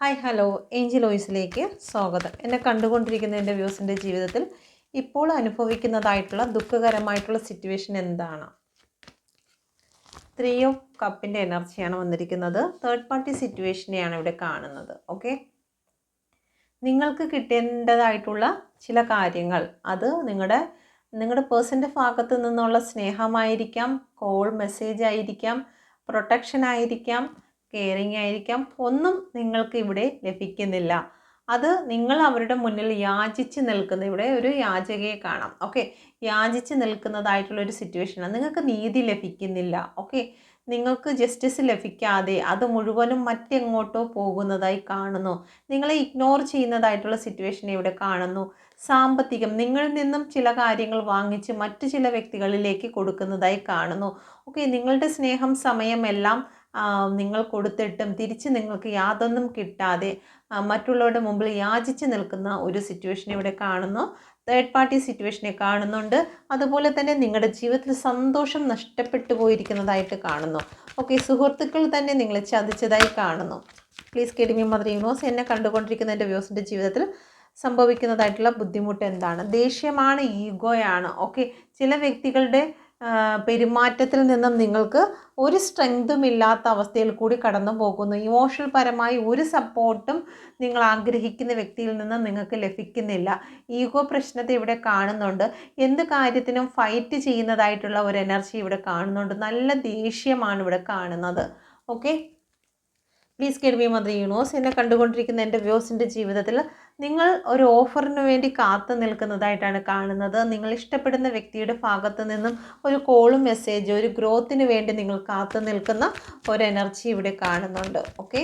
Hi hello Angel വോയിസിലേക്ക് സ്വാഗതം. എന്നെ കണ്ടുകൊണ്ടിരിക്കുന്ന എന്റെ വ്യൂസിന്റെ ജീവിതത്തിൽ ഇപ്പോൾ അനുഭവിക്കുന്നതായിട്ടുള്ള ദുഃഖകരമായിട്ടുള്ള സിറ്റുവേഷൻ എന്താണ്? ത്രീ ഓഫ് കപ്പിന്റെ എനർജിയാണ് വന്നിരിക്കുന്നത്. തേർഡ് പാർട്ടി സിറ്റുവേഷനെയാണ് ഇവിടെ കാണുന്നത്. ഓക്കെ നിങ്ങൾക്ക് കിട്ടേണ്ടതായിട്ടുള്ള ചില കാര്യങ്ങൾ. അത് നിങ്ങളുടെ നിങ്ങളുടെ പേഴ്സന്റെ ഭാഗത്തു നിന്നുള്ള സ്നേഹമായിരിക്കാം കോൾ മെസ്സേജ് ആയിരിക്കാം പ്രൊട്ടക്ഷൻ ആയിരിക്കാം കെയറിങ് ആയിരിക്കാം. ഒന്നും നിങ്ങൾക്ക് ഇവിടെ ലഭിക്കുന്നില്ല. അത് നിങ്ങൾ അവരുടെ മുന്നിൽ യാചിച്ച് നിൽക്കുന്ന ഇവിടെ ഒരു യാചകയെ കാണാം. ഓക്കെ യാചിച്ച് നിൽക്കുന്നതായിട്ടുള്ള ഒരു സിറ്റുവേഷനാണ് നിങ്ങൾക്ക് നീതി ലഭിക്കുന്നില്ല. ഓക്കെ നിങ്ങൾക്ക് ജസ്റ്റിസ് ലഭിക്കാതെ അത് മുഴുവനും മറ്റെങ്ങോട്ടോ പോകുന്നതായി കാണുന്നു. നിങ്ങളെ ഇഗ്നോർ ചെയ്യുന്നതായിട്ടുള്ള സിറ്റുവേഷൻ ഇവിടെ കാണുന്നു. സാമ്പത്തികം നിങ്ങളിൽ നിന്നും ചില കാര്യങ്ങൾ വാങ്ങിച്ച് മറ്റു ചില വ്യക്തികളിലേക്ക് കൊടുക്കുന്നതായി കാണുന്നു. ഓക്കെ നിങ്ങളുടെ സ്നേഹം സമയമെല്ലാം നിങ്ങൾ കൊടുത്തിട്ടും തിരിച്ച് നിങ്ങൾക്ക് യാതൊന്നും കിട്ടാതെ മറ്റുള്ളവരുടെ മുമ്പിൽ യാചിച്ച് നിൽക്കുന്ന ഒരു സിറ്റുവേഷൻ ഇവിടെ കാണുന്നു. തേർഡ് പാർട്ടി സിറ്റുവേഷനെ കാണുന്നുണ്ട്. അതുപോലെ തന്നെ നിങ്ങളുടെ ജീവിതത്തിൽ സന്തോഷം നഷ്ടപ്പെട്ടു പോയിരിക്കുന്നതായിട്ട് കാണുന്നു. ഓക്കെ സുഹൃത്തുക്കൾ തന്നെ നിങ്ങളെ ചതിച്ചതായി കാണുന്നു. പ്ലീസ് കെഡിമി മദർ യൂണിവേഴ്സ് എന്നെ കണ്ടുകൊണ്ടിരിക്കുന്ന എന്റെ വ്യൂസിന്റെ ജീവിതത്തിൽ സംഭവിക്കുന്നതായിട്ടുള്ള ബുദ്ധിമുട്ട് എന്താണ്? ദേഷ്യമാണ് ഈഗോയാണ്. ഓക്കെ ചില വ്യക്തികളുടെ പെരുമാറ്റത്തിൽ നിന്നും നിങ്ങൾക്ക് ഒരു സ്ട്രെങ്തും ഇല്ലാത്ത അവസ്ഥയിൽ കൂടി കടന്നു പോകുന്നു. ഇമോഷണൽ പരമായി ഒരു സപ്പോർട്ടും നിങ്ങൾ ആഗ്രഹിക്കുന്ന വ്യക്തിയിൽ നിന്ന് നിങ്ങൾക്ക് ലഭിക്കുന്നില്ല. ഈഗോ പ്രശ്നത്തെ ഇവിടെ കാണുന്നുണ്ട്. എന്ത് കാര്യത്തിനും ഫൈറ്റ് ചെയ്യുന്നതായിട്ടുള്ള ഒരു എനർജി ഇവിടെ കാണുന്നുണ്ട്. നല്ല ദേഷ്യമാണ് ഇവിടെ കാണുന്നത്. Okay please guide me mother universe എന്നെ കണ്ടുകൊണ്ടിരിക്കുന്ന എന്റെ വ്യൂസിന്റെ ജീവിതത്തിൽ നിങ്ങൾ ഒരു ഓഫറിന് വേണ്ടി കാത്തു നിൽക്കുന്നതായിട്ടാണ് കാണുന്നത്. നിങ്ങൾ ഇഷ്ടപ്പെടുന്ന വ്യക്തിയുടെ ഭാഗത്ത് നിന്നും ഒരു കോളും മെസ്സേജ് ഒരു ഗ്രോത്തിന് വേണ്ടി നിങ്ങൾ കാത്തു നിൽക്കുന്ന ഒരു എനർജി ഇവിടെ കാണുന്നുണ്ട്. ഓക്കെ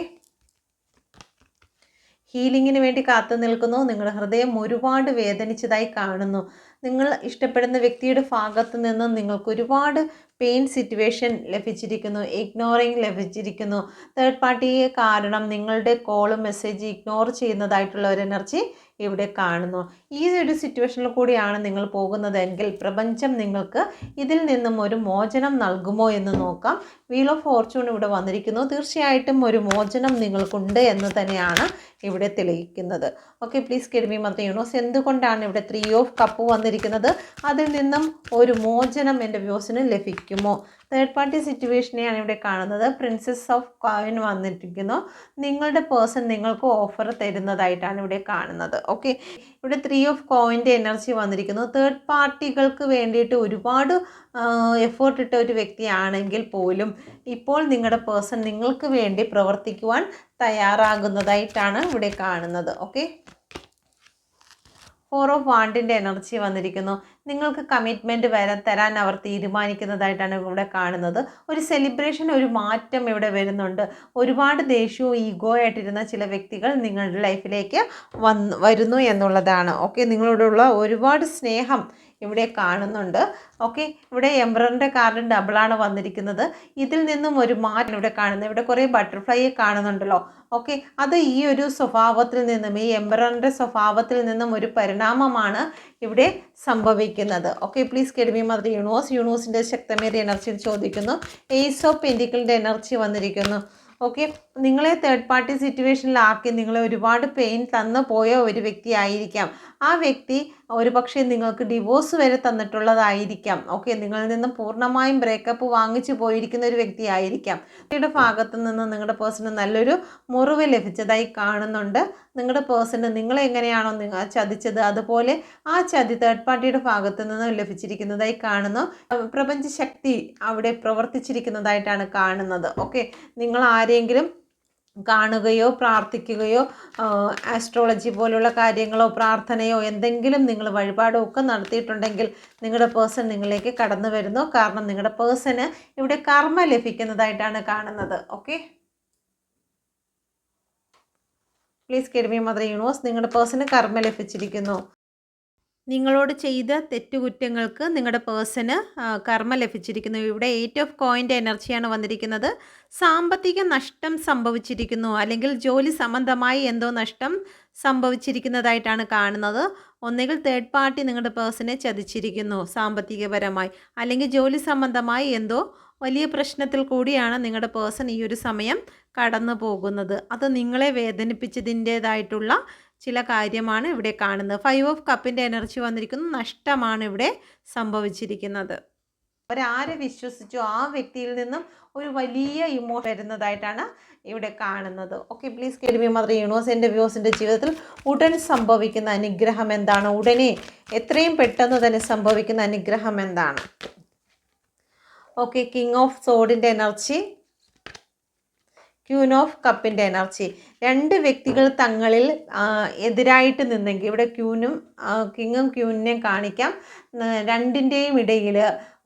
ഹീലിങ്ങിന് വേണ്ടി കാത്തു നിൽക്കുന്നു. നിങ്ങളുടെ ഹൃദയം ഒരുപാട് വേദനിച്ചതായി കാണുന്നു. നിങ്ങൾ ഇഷ്ടപ്പെടുന്ന വ്യക്തിയുടെ ഭാഗത്ത് നിന്ന് നിങ്ങൾക്ക് ഒരുപാട് പെയിൻ സിറ്റുവേഷൻ ലഭിച്ചിരിക്കുന്നു ഇഗ്നോറിങ് ലഭിച്ചിരിക്കുന്നു. തേർഡ് പാർട്ടിയെ കാരണം നിങ്ങളുടെ കോളും മെസ്സേജ് ഇഗ്നോർ ചെയ്യുന്നതായിട്ടുള്ള ഒരു എനർജി ഇവിടെ കാണുന്നു. ഈ ഒരു സിറ്റുവേഷനിൽ കൂടിയാണ് നിങ്ങൾ പോകുന്നതെങ്കിൽ പ്രപഞ്ചം നിങ്ങൾക്ക് ഇതിൽ നിന്നും ഒരു മോചനം നൽകുമോ എന്ന് നോക്കാം. വീൽ ഓഫ് ഫോർച്യൂൺ ഇവിടെ വന്നിരിക്കുന്നു. തീർച്ചയായിട്ടും ഒരു മോചനം നിങ്ങൾക്കുണ്ട് എന്ന് തന്നെയാണ് ഇവിടെ തെളിയിക്കുന്നത്. Okay please guide me mother universe എന്തുകൊണ്ടാണ് ഇവിടെ ത്രീ ഓഫ് കപ്പ് വന്നിരിക്കുന്നത്? അതിൽ നിന്നും ഒരു മോചനം എന്റെ വ്യൂസിന് ലഭിക്കുമോ? തേർഡ് പാർട്ടി സിറ്റുവേഷനെയാണ് ഇവിടെ കാണുന്നത്. പ്രിൻസസ് ഓഫ് കോയിൻ വന്നിരിക്കുന്നു. നിങ്ങളുടെ പേഴ്സൺ നിങ്ങൾക്ക് ഓഫർ തരുന്നതായിട്ടാണ് ഇവിടെ കാണുന്നത്. ഓക്കെ ഇവിടെ ത്രീ ഓഫ് കോയിന്റെ എനർജി വന്നിരിക്കുന്നു. തേർഡ് പാർട്ടികൾക്ക് വേണ്ടിയിട്ട് ഒരുപാട് എഫേർട്ട് ഇട്ട ഒരു വ്യക്തിയാണെങ്കിൽ പോലും ഇപ്പോൾ നിങ്ങളുടെ പേഴ്സൺ നിങ്ങൾക്ക് വേണ്ടി പ്രവർത്തിക്കുവാൻ തയ്യാറാകുന്നതായിട്ടാണ് ഇവിടെ കാണുന്നത്. ഓക്കെ ഫോർ ഓഫ് വാണ്ടിന്റെ എനർജി വന്നിരിക്കുന്നു. നിങ്ങൾക്ക് കമ്മിറ്റ്മെന്റ് വരെ തരാൻ അവർ തീരുമാനിക്കുന്നതായിട്ടാണ് ഇവിടെ കാണുന്നത്. ഒരു സെലിബ്രേഷൻ ഒരു മാറ്റം ഇവിടെ വരുന്നുണ്ട്. ഒരുപാട് ദേഷ്യവും ഈഗോ ആയിട്ടിരുന്ന ചില വ്യക്തികൾ നിങ്ങളുടെ ലൈഫിലേക്ക് വന്ന് വരുന്നു എന്നുള്ളതാണ്. ഓക്കെ നിങ്ങളോടുള്ള ഒരുപാട് സ്നേഹം ഇവിടെ കാണുന്നുണ്ട്. ഓക്കെ ഇവിടെ എംബ്രറിന്റെ കാർഡ് ഡബിളാണ് വന്നിരിക്കുന്നത്. ഇതിൽ നിന്നും ഒരു മാറ്റം ഇവിടെ കാണുന്നത്. ഇവിടെ കുറേ ബട്ടർഫ്ലൈയെ കാണുന്നുണ്ടല്ലോ. ഓക്കെ അത് ഈ ഒരു സ്വഭാവത്തിൽ നിന്നും ഈ എംബ്രറിന്റെ സ്വഭാവത്തിൽ നിന്നും ഒരു പരിണാമമാണ് ഇവിടെ സംഭവിക്കുന്നത്. Okay please guide me mother universe യൂണിവേഴ്സിന്റെ ശക്തമേറിയ എനർജി ചോദിക്കുന്നു. ഏസ് ഓഫ് പെന്റിക്കിളിന്റെ എനർജി വന്നിരിക്കുന്നു. ഓക്കെ നിങ്ങളെ തേർഡ് പാർട്ടി സിറ്റുവേഷനിലാക്കി നിങ്ങളെ ഒരുപാട് പെയിൻ തന്നു പോയ ഒരു വ്യക്തിയായിരിക്കാം ആ വ്യക്തി ഒരു പക്ഷേ നിങ്ങൾക്ക് ഡിവോഴ്സ് വരെ തന്നിട്ടുള്ളതായിരിക്കാം. ഓക്കെ നിങ്ങളിൽ നിന്നും പൂർണമായും ബ്രേക്കപ്പ് വാങ്ങിച്ചു പോയിരിക്കുന്ന ഒരു വ്യക്തിയായിരിക്കാം. വ്യക്തിയുടെ ഭാഗത്ത് നിന്ന് നിങ്ങളുടെ പേഴ്സണ് നല്ലൊരു മുറിവ് ലഭിച്ചതായി കാണുന്നുണ്ട്. നിങ്ങളുടെ പേഴ്സണ് നിങ്ങളെ എങ്ങനെയാണോ നിങ്ങൾ ചതിച്ചത് അതുപോലെ ആ ചതി തേർഡ് പാർട്ടിയുടെ ഭാഗത്ത് നിന്ന് ലഭിച്ചിരിക്കുന്നതായി കാണുന്നു. അഹ് പ്രപഞ്ച ശക്തി അവിടെ പ്രവർത്തിച്ചിരിക്കുന്നതായിട്ടാണ് കാണുന്നത്. ഓക്കെ നിങ്ങൾ ആരെങ്കിലും കാണുകയോ പ്രാർത്ഥിക്കുകയോ ആസ്ട്രോളജി പോലുള്ള കാര്യങ്ങളോ പ്രാർത്ഥനയോ എന്തെങ്കിലും നിങ്ങൾ വഴിപാടോ ഒക്കെ നടത്തിയിട്ടുണ്ടെങ്കിൽ നിങ്ങളുടെ പേഴ്സൺ നിങ്ങളിലേക്ക് കടന്നു വരുന്നു. കാരണം നിങ്ങളുടെ പേഴ്സന് ഇവിടെ കർമ്മ ലഭിക്കുന്നതായിട്ടാണ് കാണുന്നത്. Okay please guide me mother universe നിങ്ങളുടെ പേഴ്സന് കർമ്മ ലഭിച്ചിരിക്കുന്നു. നിങ്ങളോട് ചെയ്ത തെറ്റുകുറ്റങ്ങൾക്ക് നിങ്ങളുടെ പേഴ്സന് കർമ്മ ലഭിച്ചിരിക്കുന്നു. ഇവിടെ എയ്റ്റ് ഓഫ് കോയിന്റെ എനർജിയാണ് വന്നിരിക്കുന്നത്. സാമ്പത്തിക നഷ്ടം സംഭവിച്ചിരിക്കുന്നു. അല്ലെങ്കിൽ ജോലി സംബന്ധമായി എന്തോ നഷ്ടം സംഭവിച്ചിരിക്കുന്നതായിട്ടാണ് കാണുന്നത്. ഒന്നുകിൽ തേർഡ് പാർട്ടി നിങ്ങളുടെ പേഴ്സനെ ചതിച്ചിരിക്കുന്നു സാമ്പത്തികപരമായി. അല്ലെങ്കിൽ ജോലി സംബന്ധമായി എന്തോ വലിയ പ്രശ്നത്തിൽ കൂടിയാണ് നിങ്ങളുടെ പേഴ്സൺ ഈ ഒരു സമയം കടന്നു പോകുന്നത് അത് നിങ്ങളെ വേദനിപ്പിച്ചതിന്റേതായിട്ടുള്ള ചില കാര്യമാണ് ഇവിടെ കാണുന്നത്. ഫൈവ് ഓഫ് കപ്പിന്റെ എനർജി വന്നിരിക്കുന്നു. നഷ്ടമാണ് ഇവിടെ സംഭവിച്ചിരിക്കുന്നത്. അവരാരെ വിശ്വസിച്ചു ആ വ്യക്തിയിൽ നിന്നും ഒരു വലിയ ഇമോഷൻ വരുന്നതായിട്ടാണ് ഇവിടെ കാണുന്നത്. ഓക്കെ പ്ലീസ് കേൾവി മദർ യൂണിവേഴ്സ് എന്റെ വ്യൂസിന്റെ ജീവിതത്തിൽ ഉടൻ സംഭവിക്കുന്ന അനുഗ്രഹം എന്താണ്? ഉടനെ എത്രയും പെട്ടെന്ന് തന്നെ സംഭവിക്കുന്ന അനുഗ്രഹം എന്താണ്? ഓക്കെ കിങ് ഓഫ് സോഡിന്റെ എനർജി ക്യൂൻ ഓഫ് കപ്പിന്റെ എനർജി രണ്ട് വ്യക്തികൾ തങ്ങളിൽ എതിരായിട്ട് നിന്നെങ്കിൽ ഇവിടെ ക്യൂനും കിങ്ങും ക്യൂനിനെയും കാണിക്കാം. രണ്ടിന്റെയും ഇടയിൽ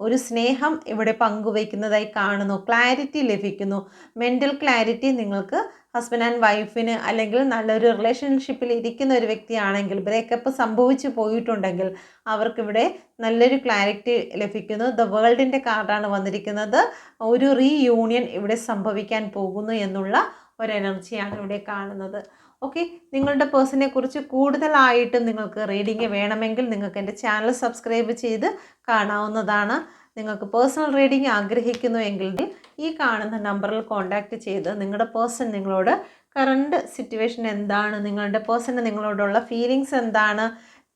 ഒരു സ്നേഹം ഇവിടെ പങ്കുവയ്ക്കുന്നതായി കാണുന്നു. ക്ലാരിറ്റി ലഭിക്കുന്നു. മെന്റൽ ക്ലാരിറ്റി നിങ്ങൾക്ക് ഹസ്ബൻഡ് ആൻഡ് വൈഫിന് അല്ലെങ്കിൽ നല്ലൊരു റിലേഷൻഷിപ്പിൽ ഇരിക്കുന്ന ഒരു വ്യക്തിയാണെങ്കിൽ ബ്രേക്കപ്പ് സംഭവിച്ചു പോയിട്ടുണ്ടെങ്കിൽ അവർക്കിവിടെ നല്ലൊരു ക്ലാരിറ്റി ലഭിക്കുന്നു. ദ വേൾഡിന്റെ കാർഡാണ് വന്നിരിക്കുന്നത്. ഒരു റീയൂണിയൻ ഇവിടെ സംഭവിക്കാൻ പോകുന്നു എന്നുള്ള ഒരു എനർജിയാണ് ഇവിടെ കാണുന്നത്. ഓക്കെ നിങ്ങളുടെ പേഴ്സണെ കുറിച്ച് കൂടുതലായിട്ടും നിങ്ങൾക്ക് റീഡിങ് വേണമെങ്കിൽ നിങ്ങൾക്ക് എന്റെ ചാനൽ സബ്സ്ക്രൈബ് ചെയ്ത് കാണാവുന്നതാണ്. നിങ്ങൾക്ക് പേഴ്സണൽ റീഡിംഗ് ആഗ്രഹിക്കുന്നു എങ്കിൽ ഈ കാണുന്ന നമ്പറിൽ കോൺടാക്റ്റ് ചെയ്ത് നിങ്ങളുടെ പേഴ്സൺ നിങ്ങളോട് കറണ്ട് സിറ്റുവേഷൻ എന്താണ് നിങ്ങളുടെ പേഴ്സണ് നിങ്ങളോടുള്ള ഫീലിങ്സ് എന്താണ്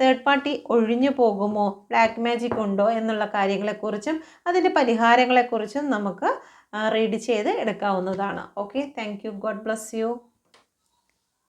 തേർഡ് പാർട്ടി ഒഴിഞ്ഞു പോകുമോ ബ്ലാക്ക് മാജിക് ഉണ്ടോ എന്നുള്ള കാര്യങ്ങളെക്കുറിച്ചും അതിന്റെ പരിഹാരങ്ങളെക്കുറിച്ചും നമുക്ക് റീഡ് ചെയ്ത് എടുക്കാവുന്നതാണ്. Okay thank you god bless you